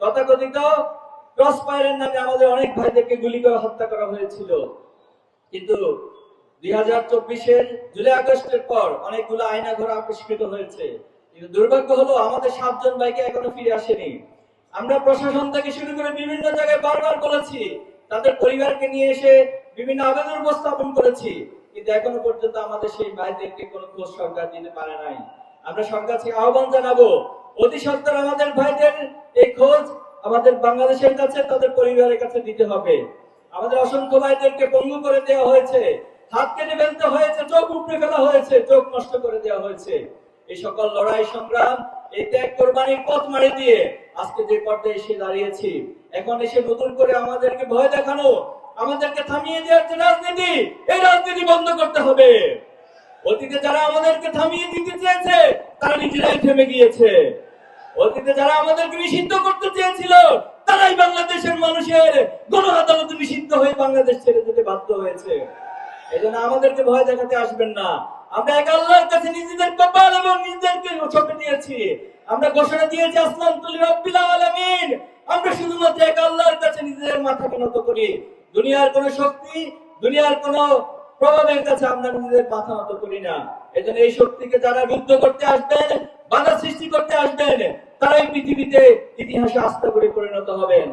তথাকথিত ক্রস ফায়ারের নামে আমাদের অনেক ভাইদেরকে গুলি করে হত্যা করা হয়েছিল। কিন্তু দুই হাজার চব্বিশের জুলাই আগস্টের পর অনেকগুলো আইনা ঘর আবিষ্কৃত হয়েছে। কিন্তু দুর্ভাগ্য হলো আমাদের সাতজন ভাইকে এখনও ফিরে আসেনি। আমরা প্রশাসন থেকে শুরু করে বিভিন্ন জায়গায় বারবার বলেছি, তাদের পরিবারকে নিয়ে এসে বিভিন্ন আবেদন উপস্থাপন করেছি। কিন্তু এখনও পর্যন্ত আমাদের সেই ভাইদেরকে কোনো খোঁজ সরকার দিতে পারে নাই। আমরা সরকার থেকে আহ্বান জানাব অতি সত্তর আমাদের ভাইদের এই খোঁজ আমাদের বাংলাদেশের কাছে, তাদের পরিবারের কাছে দিতে হবে। আমাদের অসংখ্য ভাইদেরকে পঙ্গু করে দেওয়া হয়েছে, হাত কেটে ফেলতে হয়েছে, চোখ উপড়ে ফেলা হয়েছে, চোখ নষ্ট করে দেওয়া হয়েছে। এই সকল লড়াই সংগ্রাম, এই ত্যাগ কোরবানির পথ মারি দিয়ে আজকে যে পর্যায়ে এসে দাঁড়িয়েছি, এখন এসে নতুন করে আমাদেরকে ভয় দেখানো, আমাদেরকে থামিয়ে দেওয়ার যে রাজনীতি, এই রাজনীতি বন্ধ করতে হবে। অতীতে যারা আমাদেরকে থামিয়ে দিতে চেয়েছে, তারা নিজেরাই থেমে গিয়েছে। অতীতে যারা আমাদেরকে নিষিদ্ধ করতে চেয়েছিল, তারাই বাংলাদেশের মানুষের গণ আদালতে নিষিদ্ধ হয়ে বাংলাদেশ ছেড়ে যেতে বাধ্য হয়েছে। এই জন্য আমাদেরকে ভয় দেখাতে আসবেন না। আমরা এক আল্লাহর কাছে নিজেদের কপাল এবং নিজেদেরকে ছপে দিয়েছি আমরা ঘোষণা দিয়েছি আসলাম তুলি রব্বিল আলামিন। আমরা শুধুমাত্র এক আল্লাহর কাছে নিজেদের মাথাকে নত করি। দুনিয়ার কোন শক্তি, দুনিয়ার কোন প্রভাবের কাছে আমরা নিজেদের মাথা নত করি না। এজন্য এই শক্তিকে যারা রুদ্ধ করতে আসবেন, বাধা সৃষ্টি করতে আসবেন তারাই পৃথিবীতে ইতিহাসে আস্থা করে পরিণত হবেন।